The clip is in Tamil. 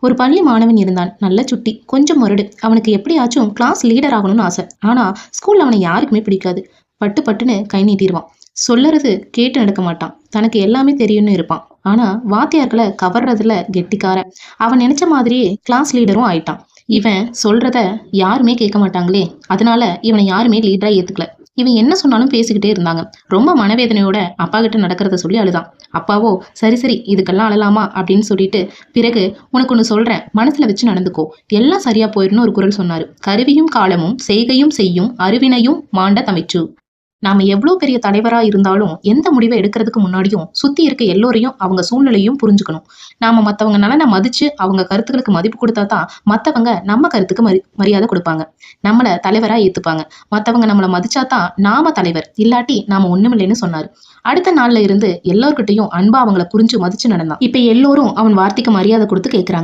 ஒரு பள்ளி மாணவன் இருந்தான். நல்ல சுட்டி. கொஞ்சம் முரடு. அவனுக்கு எப்படியாச்சும் கிளாஸ் லீடர் ஆகணும்னு ஆசை. ஆனா ஸ்கூல்ல அவனை யாருக்குமே பிடிக்காது. பட்டு பட்டுன்னு கை நீட்டிடுவான். சொல்லறது கேட்டு நடக்க மாட்டான். தனக்கு எல்லாமே தெரியும்னு இருப்பான். ஆனா வாத்தியார்களை கவர்றதுல கெட்டிக்காரன். அவன் நினைச்ச மாதிரியே கிளாஸ் லீடரும் ஆயிட்டான். இவன் சொல்றத யாருமே கேட்க மாட்டாங்களே. அதனால இவனை யாருமே லீடரா ஏத்துக்கல. இவன் என்ன சொன்னாலும் பேசிக்கிட்டே இருந்தாங்க. ரொம்ப மனவேதனையோட அப்பா கிட்ட நடக்கிறத சொல்லி அழுதான். அப்பாவோ சரி சரி இதுக்கெல்லாம் அழலாமா? அப்படின்னு சொல்லிட்டு பிறகு உனக்கு ஒன்று சொல்றேன். மனசுல வச்சு நடந்துக்கோ. எல்லாம் சரியா போயிடும்னு ஒரு குரல் சொன்னாரு. கருவியும் காலமும் செய்கையும் செய்யும் அறிவினையும் மாண்ட தமிச்சு. நாம எவ்வளவு பெரிய தலைவரா இருந்தாலும் எந்த முடிவை எடுக்கிறதுக்கு முன்னாடியும் சுத்தி இருக்க எல்லோரையும் அவங்க சூழ்நிலையும் புரிஞ்சுக்கணும். நாம மத்தவங்க நலனை மதிச்சு அவங்க கருத்துக்களுக்கு மதிப்பு கொடுத்தா தான் மத்தவங்க நம்ம கருத்துக்கு மரி மரியாதை கொடுப்பாங்க. நம்மள தலைவரா ஏத்துப்பாங்க. மத்தவங்க நம்மள மதிச்சா தான் நாம தலைவர். இல்லாட்டி நாம ஒண்ணுமில்லைன்னு சொன்னாரு. அடுத்த நாள்ல இருந்து எல்லார்கிட்டையும் அன்பா அவங்கள புரிஞ்சு மதிச்சு நடந்தான். இப்ப எல்லோரும் அவன் வார்த்தைக்கு மரியாதை கொடுத்து கேட்கறாங்க